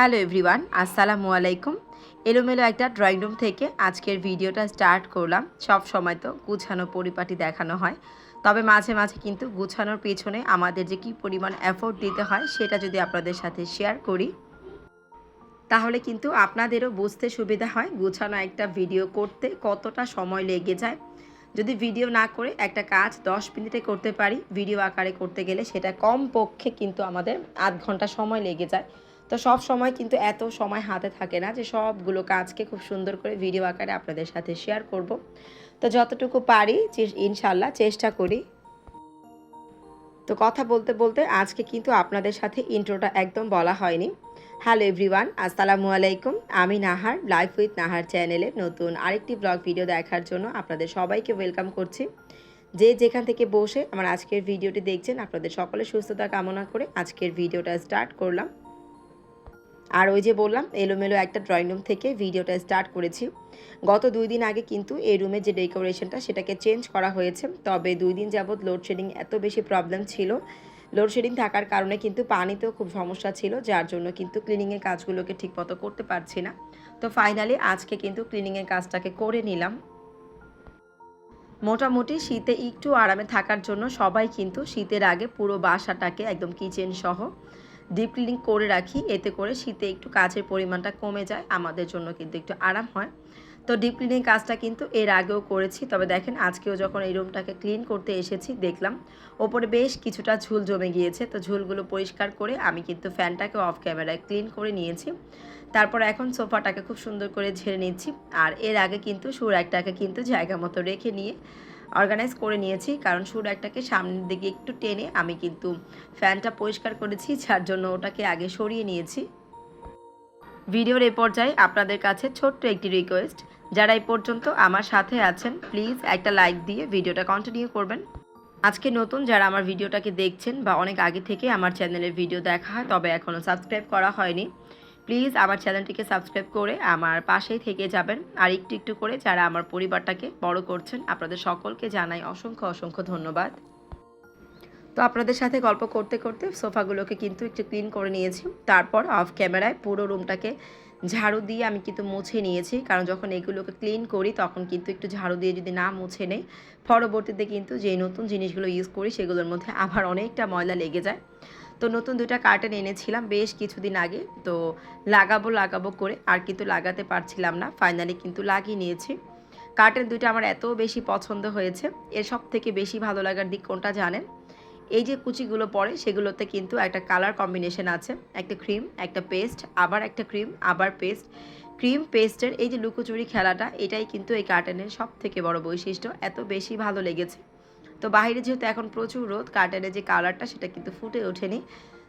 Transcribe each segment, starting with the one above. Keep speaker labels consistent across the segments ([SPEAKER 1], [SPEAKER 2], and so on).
[SPEAKER 1] Hello everyone, আসসালামু আলাইকুম। এলোমেলো একটা ড্রয়িং রুম থেকে আজকের ভিডিওটা স্টার্ট করলাম। সব সময় তো গুছানো পরিপাটি দেখানো হয়। তবে মাঝে মাঝে কিন্তু গুছানোর পেছনে আমাদের যে কী পরিমাণ এফোর্ট দিতে হয়, সেটা যদি আপনাদের সাথে শেয়ার করি, তাহলে কিন্তু আপনাদেরও বুঝতে সুবিধা হয় গুছানো একটা ভিডিও করতে কতটা সময় লেগে যায়। যদি ভিডিও না করে একটা কাজ দশ মিনিটে করতে পারি ভিডিও আকারে করতে গেলে সেটা কম পক্ষে কিন্তু আমাদের আধ ঘণ্টা সময় লেগে যায়। তো সব সময় কিন্তু এত সময় হাতে থাকে না যে সবগুলো কাজকে খুব সুন্দর করে ভিডিও আকারে আপনাদের সাথে শেয়ার করব। তো যতটুকু পারি ইনশাল্লাহ চেষ্টা করি। তো কথা বলতে বলতে আজকে কিন্তু আপনাদের সাথে ইন্ট্রোটা একদম বলা হয়নি। হ্যালো এভরিওয়ান আসসালামু আলাইকুম। আমি নাহার লাইফ উইথ নাহার চ্যানেলে নতুন আরেকটি ব্লগ ভিডিও দেখার জন্য আপনাদের সবাইকে ওয়েলকাম করছি। যে যেখান থেকে বসে আমার আজকের ভিডিওটি দেখছেন, আপনাদের সকলে সুস্থতা কামনা করে আজকের ভিডিওটা স্টার্ট করলাম। আর ওই যে বললাম, এলোমেলো একটা ড্রয়িং রুম থেকে ভিডিওটা স্টার্ট করেছি। গত দুই দিন আগে কিন্তু এই রুমের যে ডেকোরেশনটা সেটাকে চেঞ্জ করা হয়েছে। তবে দুই দিন যাবৎ লোডশেডিং এত বেশি প্রবলেম ছিল। লোডশেডিং থাকার কারণে কিন্তু পানিতেও খুব সমস্যা ছিল, যার জন্য কিন্তু ক্লিনিংয়ের কাজগুলোকে ঠিকমতো করতে পারছি না। তো ফাইনালি আজকে কিন্তু ক্লিনিংয়ের কাজটাকে করে নিলাম। মোটামুটি শীতে একটু আরামে থাকার জন্য সবাই কিন্তু শীতের আগে পুরো বাসাটাকে একদম কিচেন সহ ডিপ ক্লিনিং করে রাখি, এতে করে শীতে একটু কাজের পরিমাণটা কমে যায়, আমাদের জন্য কিন্তু একটু আরাম হয়। তো ডিপ ক্লিনিং কাজটা কিন্তু এর আগেও করেছি, তবে দেখেন আজকেও যখন এই রুমটাকে ক্লিন করতে এসেছি, দেখলাম ওপরে বেশ কিছুটা ঝুল জমে গিয়েছে, তো ঝুলগুলো পরিষ্কার করে আমি কিন্তু ফ্যানটাকে অফ ক্যামেরায় ক্লিন করে নিয়েছি। তারপর এখন সোফাটাকে খুব সুন্দর করে ঝেড়ে নিচ্ছি, আর এর আগে কিন্তু সুর একটাকে কিন্তু জায়গা মতো রেখে নিয়ে অর্গানাইজ করে নিয়েছি। কারণ সুর একটাকে সামনের দিকে একটু টেনে আমি কিন্তু ফ্যানটা পরিষ্কার করেছি, যার জন্য ওটাকে আগে সরিয়ে নিয়েছি। ভিডিওর এ পর্যায়ে আপনাদের কাছে ছোট্ট একটি রিকোয়েস্ট যারা এই পর্যন্ত আমার সাথে আছেন প্লিজ একটা লাইক দিয়ে ভিডিওটা কন্টিনিউ করবেন। আজকে নতুন যারা আমার ভিডিওটাকে দেখছেন বা অনেক আগে থেকে আমার চ্যানেলের ভিডিও দেখা হয়, তবে এখনও সাবস্ক্রাইব করা হয়নি। প্লিজ আমার চ্যানেলটিকে সাবস্ক্রাইব করে আমার পাশেই থেকে যাবেন। আর একটু একটু করে যারা আমার পরিবারটাকে বড় করছেন, আপনাদের সকলকে জানাই অসংখ্য অসংখ্য ধন্যবাদ। তো আপনাদের সাথে গল্প করতে করতে সোফাগুলোকে কিন্তু একটু ক্লিন করে নিয়েছি। তারপর অফ ক্যামেরায় পুরো রুমটাকে ঝাড়ু দিয়ে আমি কিন্তু মুছে নিয়েছি। কারণ যখন এগুলোকে ক্লিন করি, তখন কিন্তু একটু ঝাড়ু দিয়ে যদি না মুছে নেই, পরবর্তীতে কিন্তু যে নতুন জিনিসগুলো ইউজ করি, সেগুলোর মধ্যে আবার অনেকটা ময়লা লেগে যায়। তো নতুন দুইটা কার্টেন এনেছিলাম বেশ কিছুদিন আগে, তো লাগাবো লাগাবো করে, আর কিন্তু লাগাতে পারছিলাম না ফাইনালি কিন্তু লাগিয়ে নিয়েছি। কার্টেন দুইটা আমার এত বেশি পছন্দ হয়েছে, এর সব থেকে বেশি ভালো লাগার দিক কোনটা জানেন? এই যে কুচিগুলো পড়ে সেগুলোতে কিন্তু একটা কালার কম্বিনেশন আছে, একটা ক্রিম একটা পেস্ট আবার একটা ক্রিম আবার পেস্ট ক্রিম পেস্টের এই যে লুকোচুরি খেলাটা, এটাই কিন্তু এই কার্টেনের সব থেকে বড় বৈশিষ্ট্য, এত বেশি ভালো লেগেছে। তো বাহিরে যেহেতু এখন প্রচুর রোদ কার্টেনের যে কালারটা সেটা কিন্তু ফুটে ওঠেনি।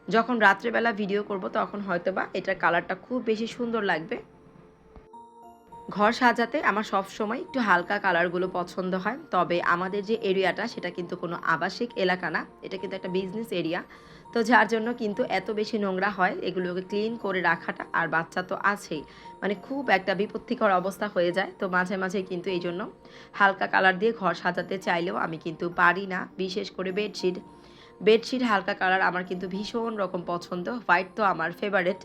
[SPEAKER 1] যখন রাত্রেবেলা ভিডিও করব, তখন হয়তো বা এটার কালারটা খুব বেশি সুন্দর লাগবে। ঘর সাজাতে আমার সব সময় একটু হালকা কালারগুলো পছন্দ হয়। তবে আমাদের যে এরিয়াটা, সেটা কিন্তু কোনো আবাসিক এলাকা না। এটা কিন্তু একটা বিজনেস এরিয়া তো যার জন্য কিন্তু এত বেশি নোংরা হয় এগুলোকে ক্লিন করে রাখাটা, আর বাচ্চা তো আছেই। মানে খুব একটা বিপত্তিকর অবস্থা হয়ে যায়। তো মাঝে মাঝে কিন্তু এই জন্য হালকা কালার দিয়ে ঘর সাজাতে চাইলেও আমি কিন্তু পারি না। বিশেষ করে বেডশিট বেডশিট হালকা কালার আমার কিন্তু ভীষণ রকম পছন্দ। হোয়াইট তো আমার ফেভারেট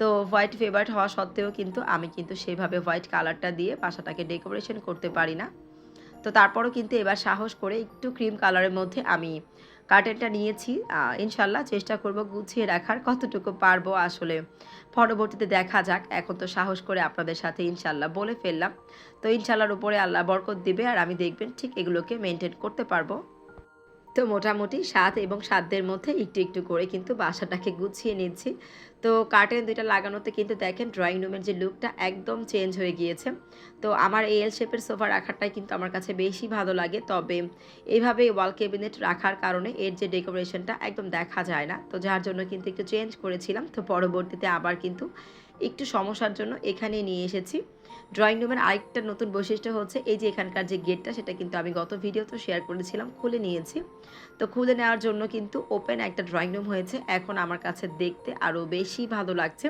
[SPEAKER 1] তো হোয়াইট ফেভারিট হওয়া সত্ত্বেও কিন্তু আমি কিন্তু সেভাবে হোয়াইট কালারটা দিয়ে বাসাটাকে ডেকোরেশন করতে পারি না। তো তারপরও কিন্তু এবার সাহস করে একটু ক্রিম কালারের মধ্যে আমি কার্টেনটা নিয়েছি। ইনশাল্লাহ চেষ্টা করব গুছিয়ে রাখার কতটুকু পারব আসলে। পরবর্তীতে দেখা যাক। এখন তো সাহস করে আপনাদের সাথে ইনশাল্লাহ বলে ফেললাম। তো ইনশাল্লাহর উপরে আল্লাহ বরকত দিবে। আর আমি দেখবেন ঠিক এগুলোকে মেনটেন করতে পারব। তো মোটামুটি সাত এবং সাতদের মধ্যে একটু একটু করে কিন্তু বাসাটাকে গুছিয়ে নিচ্ছি। তো কার্টেন দুইটা লাগানোতে কিন্তু দেখেন ড্রয়িং রুমের যে লুকটা একদম চেঞ্জ হয়ে গিয়েছে। তো আমার এল শেপের সোফা রাখাটাই কিন্তু আমার কাছে বেশি ভালো লাগে। তবে এইভাবে ওয়াল ক্যাবিনেট রাখার কারণে এর যে ডেকোরেশনটা একদম দেখা যায় না। তো যার জন্য কিন্তু একটু চেঞ্জ করেছিলাম। তো পরবর্তীতে আবার কিন্তু একটু সমস্যার জন্য এখানে নিয়ে এসেছি। ড্রয়িং রুমের আরেকটা নতুন বৈশিষ্ট্য হচ্ছে এই যে এখানকার যে গেটটা সেটা কিন্তু আমি গত ভিডিওতে শেয়ার করেছিলাম, খুলে নিয়েছি। তো খুলে নেওয়ার জন্য কিন্তু ওপেন একটা ড্রয়িং রুম হয়েছে। এখন আমার কাছে দেখতে আরও বেশি ভালো লাগছে।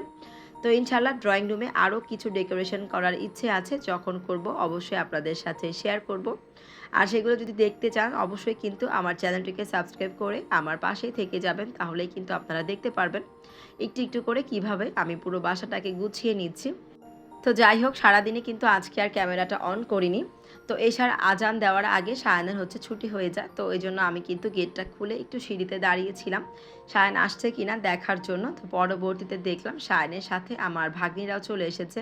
[SPEAKER 1] তো ইনশাল্লাহ ড্রয়িং রুমে আরও কিছু ডেকোরেশন করার ইচ্ছে আছে। যখন করব অবশ্যই আপনাদের সাথে শেয়ার করব। আর সেগুলো যদি দেখতে চান, অবশ্যই কিন্তু আমার চ্যানেলটিকে সাবস্ক্রাইব করে আমার পাশেই থেকে যাবেন। তাহলেই কিন্তু আপনারা দেখতে পারবেন। একটু একটু করে কীভাবে আমি পুরো বাসাটাকে গুছিয়ে নিচ্ছি। তো যাই হোক, সারাদিনে কিন্তু আজকে আর ক্যামেরাটা অন করিনি। তো এসার আজান দেওয়ার আগে সায়নের হচ্ছে ছুটি হয়ে যায়, তো এই জন্য আমি কিন্তু গেটটা খুলে একটু সিঁড়িতে দাঁড়িয়েছিলাম। সায়ন আসছে কিনা দেখার জন্য, তো পরবর্তীতে দেখলাম সায়নের সাথে আমার ভাগ্নিরাও চলে এসেছে।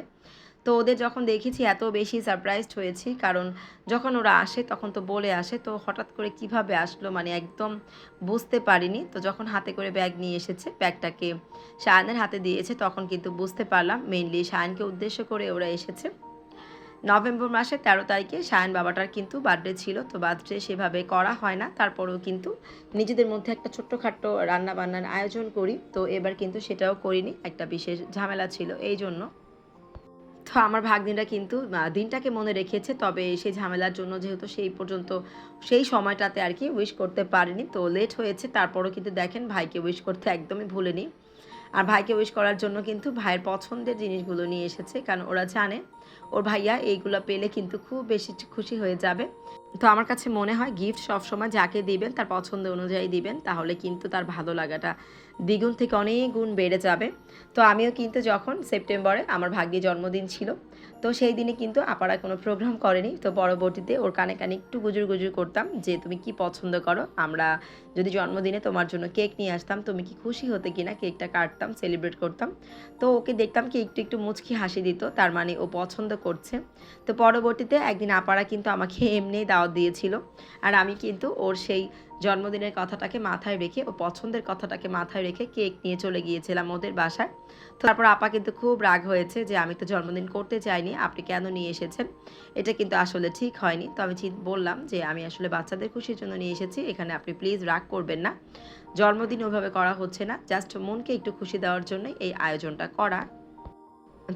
[SPEAKER 1] তো ওদের যখন দেখেছি এত বেশি সারপ্রাইজড হয়েছি, কারণ যখন ওরা আসে তখন তো বলে আসে, তো হঠাৎ করে কীভাবে আসলো মানে একদম বুঝতে পারিনি। তো যখন হাতে করে ব্যাগ নিয়ে এসেছে, ব্যাগটাকে শায়নের হাতে দিয়েছে, তখন কিন্তু বুঝতে পারলাম মেনলি শায়নকে উদ্দেশ্য করে ওরা এসেছে। নভেম্বর মাসের তেরো তারিখে শায়ন বাবাটার কিন্তু বার্থডে ছিল, তো বার্থডে সেভাবে করা হয় না। তারপরেও কিন্তু নিজেদের মধ্যে একটা ছোট্টখাট্টো রান্না বান্নার আয়োজন করি, তো এবার কিন্তু সেটাও করিনি, একটা বিশেষ ঝামেলা ছিল। এই জন্য তো আমার ভাগ্নিরা কিন্তু দিনটাকে মনে রেখেছে, তবে সেই ঝামেলার জন্য যেহেতু সেই পর্যন্ত সেই সময়টাতে আর কি উইশ করতে পারেনি। তো লেট হয়েছে, তারপরও কিন্তু দেখেন ভাইকে উইশ করতে একদমই ভুলেনি। আর ভাইকে উইশ করার জন্য কিন্তু ভাইয়ের পছন্দের জিনিসগুলো নিয়ে এসেছে, কারণ ওরা জানে, ওর ভাইয়া এইগুলো পেলে কিন্তু খুব বেশি খুশি হয়ে যাবে। তো আমার কাছে মনে হয় গিফট সবসময় যাকে দিবেন, তার পছন্দ অনুযায়ী দিবেন, তাহলে কিন্তু তার ভালো লাগাটা দ্বিগুণ থেকে অনেক গুণ বেড়ে যাবে। তো আমিও কিন্তু যখন সেপ্টেম্বরে আমার ভাগ্যে জন্মদিন ছিল তো সেই দিনে কিন্তু আপারা কোনো প্রোগ্রাম করেনি। তো পরবর্তীতে ওর কানে কানে একটু গুজুর গুজুর করতাম যে, তুমি কি পছন্দ করো? আমরা যদি জন্মদিনে তোমার জন্য কেক নিয়ে আসতাম, তুমি কি খুশি হতে কিনা? কেকটা কাটতাম সেলিব্রেট করতাম। তো ওকে দেখতাম কি একটু একটু মুচকি হাসি দিত, তার মানে ও পছন্দ করছে। তো পরবর্তীতে একদিন আপারা কিন্তু আমাকে এমনি দাওয়াত দিয়েছিল। আর আমি কিন্তু ওর সেই জন্মদিনের কথাটাকে মাথায় রেখে ও পছন্দের কথাটাকে মাথায় রেখে কেক নিয়ে চলে গিয়েছিলাম ওদের বাসায়। তারপর আপা কিন্তু খুব রাগ হয়েছে যে আমি তো জন্মদিন করতে চাইনি, আপনি কেন নিয়ে এসেছেন? এটা কিন্তু আসলে ঠিক হয়নি। তো আমি বললাম যে আমি আসলে বাচ্চাদের খুশির জন্য নিয়ে এসেছি, এখানে আপনি প্লিজ রাগ করবেন না। জন্মদিন ওভাবে করা হচ্ছে না জাস্ট মনকে একটু খুশি দেওয়ার জন্য এই আয়োজনটা করা।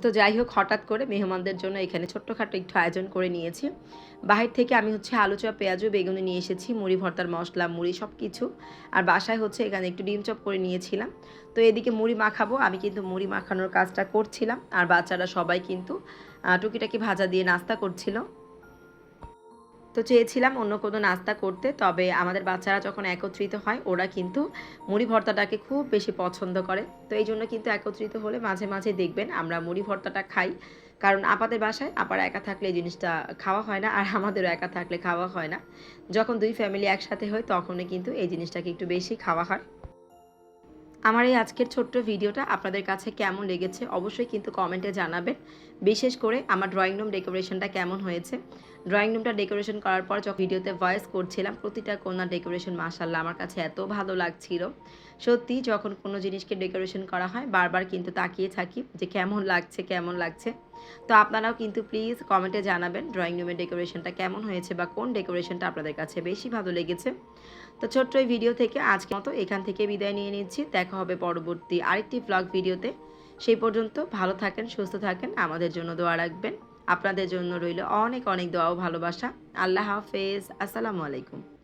[SPEAKER 1] তো যাই হোক, হঠাৎ করে মেহমানদের জন্য এখানে ছোট্টখাটো একটু আয়োজন করে নিয়েছি। বাহির থেকে আমি হচ্ছে আলু চপ, পেঁয়াজু, বেগুনি নিয়ে এসেছি, মুড়ি, ভর্তার মশলা, মুড়ি সব কিছু আর বাসায় হচ্ছে এখানে একটু ডিম চপ করে নিয়েছিলাম। তো এদিকে মুড়ি মাখাবো, আমি কিন্তু মুড়ি মাখানোর কাজটা করছিলাম। আর বাচ্চারা সবাই কিন্তু টুকিটাকি ভাজা দিয়ে নাস্তা করছিল। তো চেয়েছিলাম অন্য কোনো নাস্তা করতে, তবে আমাদের বাচ্চারা যখন একত্রিত হয়, ওরা কিন্তু মুড়ি ভর্তাটাকে খুব বেশি পছন্দ করে। তো এই জন্য কিন্তু একত্রিত হলে মাঝে মাঝে দেখবেন আমরা মুড়ি ভর্তাটা খাই। কারণ আপাদের বাসায় আপার একা থাকলে এই জিনিসটা খাওয়া হয় না, আর আমাদেরও একা থাকলে খাওয়া হয় না। যখন দুই ফ্যামিলি একসাথে হয়, তখনই কিন্তু এই জিনিসটাকে একটু বেশি খাওয়া হয়। আমার এই আজকের ছোট্ট ভিডিওটা আপনাদের কাছে কেমন লেগেছে অবশ্যই কিন্তু কমেন্টে জানাবেন। বিশেষ করে আমার ড্রয়িং রুম ডেকোরেশনটা কেমন হয়েছে। ড্রয়িং রুমটা ডেকোরেশন করার পর যখন ভিডিওতে ভয়েস করছিলাম, প্রতিটা কোনা ডেকোরেশন মাসাল্লাহ আমার কাছে এত ভালো লাগছিল। সত্যি যখন কোনো জিনিসকে ডেকোরেশন করা হয়, বারবার কিন্তু তাকিয়ে থাকি যে কেমন লাগছে কেমন লাগছে। তো আপনারাও কিন্তু প্লিজ কমেন্টে জানাবেন ড্রয়িং রুমের ডেকোরেশনটা কেমন হয়েছে বা কোন ডেকোরেশনটা আপনাদের কাছে বেশি ভালো লেগেছে। তো ছোট্ট এই ভিডিও থেকে আজকের মতো এখান থেকে বিদায় নিয়ে নিচ্ছি। দেখা হবে পরবর্তী আরেকটি ব্লগ ভিডিওতে সেই পর্যন্ত ভালো থাকেন, সুস্থ থাকেন, আমাদের জন্য দোয়া রাখবেন। আপনাদের জন্য রইল অনেক অনেক দোয়া ও ভালোবাসা। আল্লাহ হাফেজ। আসসালামু আলাইকুম।